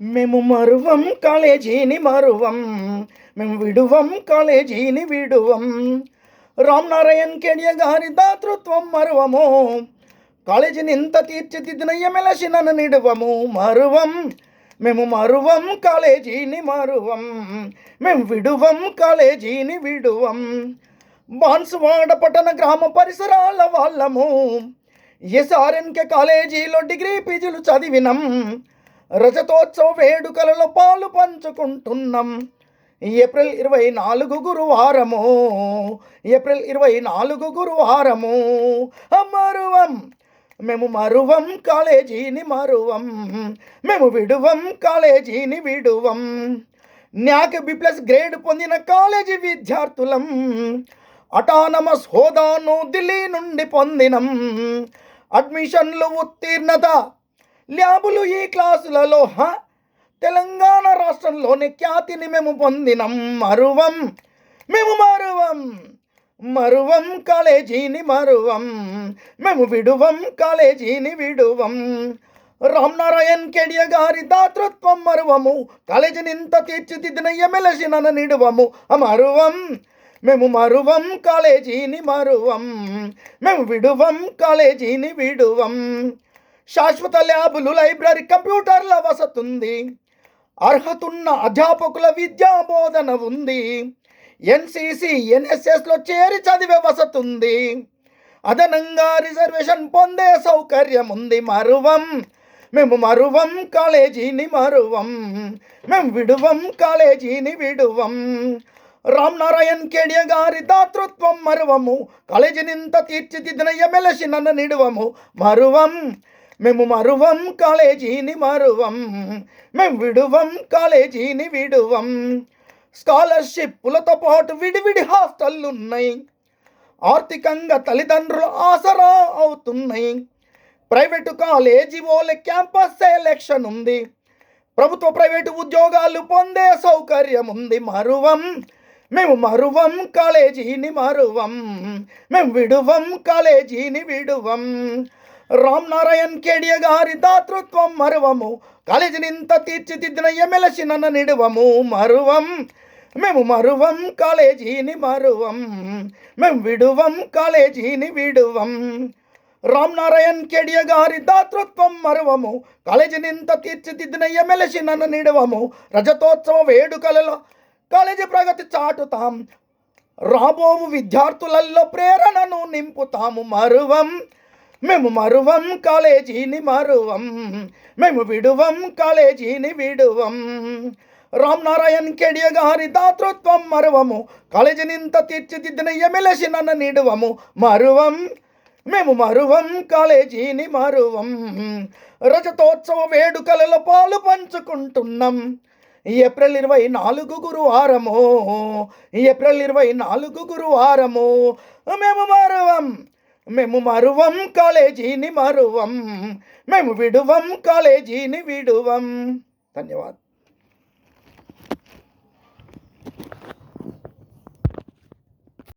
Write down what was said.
మేము మరువం కాలేజీని మరువం మేము విడువం కాలేజీని విడువం. రామ్ నారాయణ్ కేడియ గారి దాతృత్వం మరువము కాలేజీని ఇంత తీర్చిదిద్దిన ఎమ్మెల్సీ నన్ను నిడువము. మరువం మేము మరువం కాలేజీని మరువం మేము విడువం కాలేజీని విడువం. బాన్సువాడ పట్టణ గ్రామ పరిసరాల వాళ్ళము ఎస్ఆర్ఎన్కే కాలేజీలో డిగ్రీ పీజీలు చదివినం. రజతోత్సవ వేడుకలలో పాలు పంచుకుంటున్నాం. ఏప్రిల్ ఇరవై నాలుగు గురువారము ఏప్రిల్ ఇరవై నాలుగు గురువారము. మరువం. మేము మరువం కాలేజీని మరువం. మేము విడువం కాలేజీని విడువం. న్యాక్ బి ప్లస్ గ్రేడ్ పొందిన కాలేజీ విద్యార్థులం. అటానమస్ హోదాను ఢిల్లీ నుండి పొందినం. అడ్మిషన్లు ఉత్తీర్ణత ల్యాబులు ఈ క్లాసులలో హ? తెలంగాణ రాష్ట్రంలోని ఖ్యాతిని మేము పొందినం మరువం. మేము మరువం. మరువం కాలేజీని మరువం. మేము విడువం కాలేజీని విడువం. రామ్ నారాయణ్ కేడియ గారి దాతృత్వం మరువము. కాలేజీని ఇంత తీర్చిదిద్దిన ఎమ్మెల్సీ నిడువము. మరువం మేము మరువం కాలేజీని మరువం. మేము విడువం కాలేజీని విడువం. శాశ్వత ల్యాబులు లైబ్రరీ కంప్యూటర్ల వసతుంది. అర్హతున్న అధ్యాపకుల విద్యా బోధన ఉంది. ఎన్సిసి ఎన్ఎస్ఎస్లో చేరి చదివే వసతుంది. అదనంగా రిజర్వేషన్ పొందే సౌకర్యం ఉంది మరువం మేము మరువం కాలేజీని మరువం మేము విడువం కాలేజీని విడువం. రామ్ నారాయణ్ కేడియ గారి దాతృత్వం మరువము. కాలేజీనింత తీర్చిదిద్దిన ఎమ్మెల్యే నన్ను నిడువము. మరువం మేము మరువం కాలేజీని మరువం మేము విడువం కాలేజీని విడువం. స్కాలర్షిప్లతో పాటు విడివిడి హాస్టళ్ళు ఉన్నాయి ఆర్థికంగా తల్లిదండ్రులు ఆసరా అవుతున్నాయి. ప్రైవేటు కాలేజీ ఓలే క్యాంపస్ సెలెక్షన్ ఉంది. ప్రభుత్వ ప్రైవేటు ఉద్యోగాలు పొందే సౌకర్యం ఉంది మరువం మేము మరువం కాలేజీని మరువం మేము విడువం కాలేజీని విడువం. రామ్ నారాయణ్ కేడియ గారి దాతృత్వం మరువము. కాలేజీని ఇంత తీర్చిదిద్దిన ఎమ్మెల్సీ నన్న నిడువము. మరువం మేము మరువం కాలేజీని మరువం. మేము విడువం కాలేజీని విడువం. రామ్ నారాయణ్ కేడియ గారి దాతృత్వం మరువము. కాలేజీనింత తీర్చిదిద్దిన ఎమ్మెల్సీ నన్ను నిడువము. రజతోత్సవ వేడుకలలో కాలేజీ ప్రగతి చాటుతాం. రాబోవు విద్యార్థులలో ప్రేరణను నింపుతాము. మరువం మేము మరువం కాలేజీని మరువం. మేము విడువం కాలేజీని విడువం. రామ్ నారాయణ్ కేడియ గారి దాతృత్వం మరువము. కాలేజీని ఇంత తీర్చిదిద్దిన ఎమ్మెల్సీ నన్ను నిడువము. మరువం. మేము మరువం కాలేజీని మరువం. రజతోత్సవ వేడుకలలో పాలు పంచుకుంటున్నాం. ఏప్రిల్ ఇరవై నాలుగు గురువారము. ఏప్రిల్ ఇరవై నాలుగు గురువారము. మేము మరువం. మేము మరువం కాలేజీని మరువం. మేము విడువం కాలేజీని విడువం. ధన్యవాదాలు.